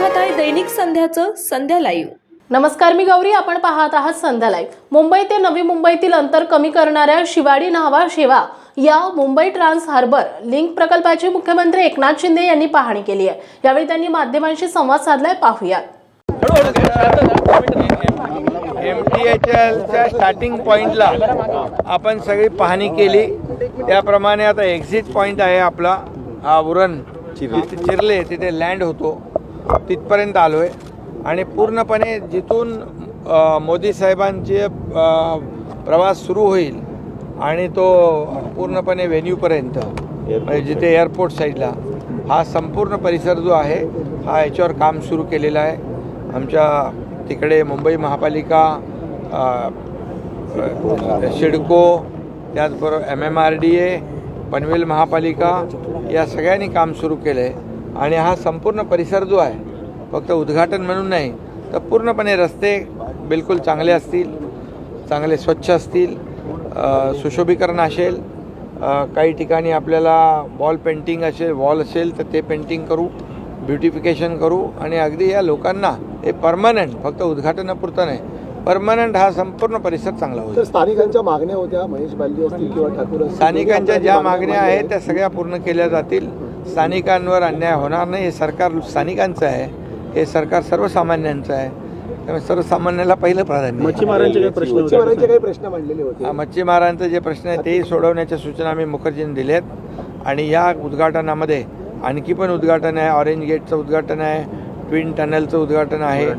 दैनिक संध्याचं संध्या live. नमस्कार मी गौरी. आपण पाहत आहात संध्या लाईव्ह. मुंबई ते नवी मुंबईतील अंतर कमी करणाऱ्या शिवाडी न्हावा शेवा या मुंबई ट्रान्स हार्बर लिंक प्रकल्पाची मुख्यमंत्री एकनाथ शिंदे यांनी पाहणी केली आहे. यावेळी त्यांनी माध्यमांशी संवाद साधलाय. पाहूयात. एम टी एच एलच्या स्टार्टिंग पॉईंटला आपण सगळी पाहणी केली. त्याप्रमाणे आता एक्झिट पॉईंट आहे आपला. हा उरण चिरले तिथे लँड होतो. तिथपर्यंत आलो आहे आणि पूर्णपणे जिथून मोदी साहेबांचे प्रवास सुरू होईल आणि तो पूर्णपणे व्हेन्यूपर्यंत म्हणजे जिथे एअरपोर्ट साईडला हा संपूर्ण परिसर जो आहे हा याच्यावर काम सुरू केलेलं आहे. आमच्या तिकडे मुंबई महापालिका सिडको त्याचबरोबर M M R D A Panvel महापालिका या सगळ्यांनी काम सुरू केलं आहे आणि हा संपूर्ण परिसर जो आहे फक्त उद्घाटन म्हणून नाही तर पूर्णपणे रस्ते बिलकुल चांगले असतील चांगले स्वच्छ असतील सुशोभीकरण असेल काही ठिकाणी आपल्याला वॉल पेंटिंग असेल वॉल असेल तर ते पेंटिंग करू ब्युटिफिकेशन करू आणि अगदी या लोकांना हे परमनंट फक्त उद्घाटनापुरतं नाही परमनंट हा संपूर्ण परिसर चांगला होईल. स्थानिकांच्या मागण्या होत्या महेश बाल्दी असतील किंवा ठाकूर स्थानिकांच्या ज्या मागण्या आहेत. त्या सगळ्या पूर्ण केल्या जातील. स्थानिकांवर अन्याय होणार नाही हे सरकार स्थानिकांचं आहे. हे सरकार सर्वसामान्यांचं आहे. त्यामुळे सर्वसामान्याला पहिलं प्राधान्य आहे. मच्छीमारांचे काही प्रश्न मच्छीमारांचे काही प्रश्न मांडलेले होते. मच्छीमारांचे जे प्रश्न आहेत तेही सोडवण्याच्या सूचना आम्ही मुखर्जींनी दिल्यात. आणि या उद्घाटनामध्ये आणखी पण उद्घाटन आहे. ऑरेंज गेटचं उद्घाटन आहे. ट्विन टनलचं उद्घाटन आहे.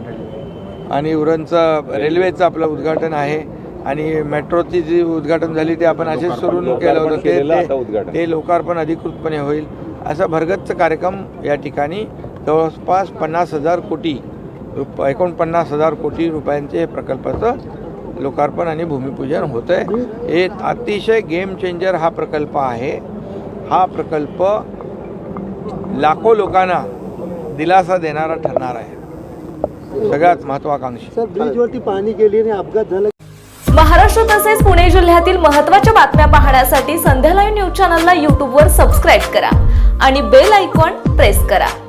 आणि उरणचं रेल्वेचं आपलं उद्घाटन आहे. आणि मेट्रोची जी उद्घाटन झाली ते आपण असेच सोडून केलं होतं. ते- ते ते लोकार्पण अधिकृतपणे होईल. असा भरगतचा कार्यक्रम या ठिकाणी जवळपास पन्नास हजार कोटी रुप एकोणपन्नास हजार कोटी रुपयांचे हे प्रकल्पाचं लोकार्पण आणि भूमिपूजन होतं आहे हे अतिशय गेम चेंजर हा प्रकल्प आहे. हा प्रकल्प लाखो लोकांना दिलासा देणारा ठरणार आहे. सगळ्यात महत्वाकांक्षी. सर ब्रिजवरती पाणी गेली आणि अपघात झाला. महाराष्ट्र तसेच पुणे जिल्ह्यातील महत्त्वाच्या बातम्या पाहण्यासाठी संध्या लाईव्ह न्यूज चॅनलला यूट्यूबवर सबस्क्राईब करा आणि बेल आयकॉन प्रेस करा.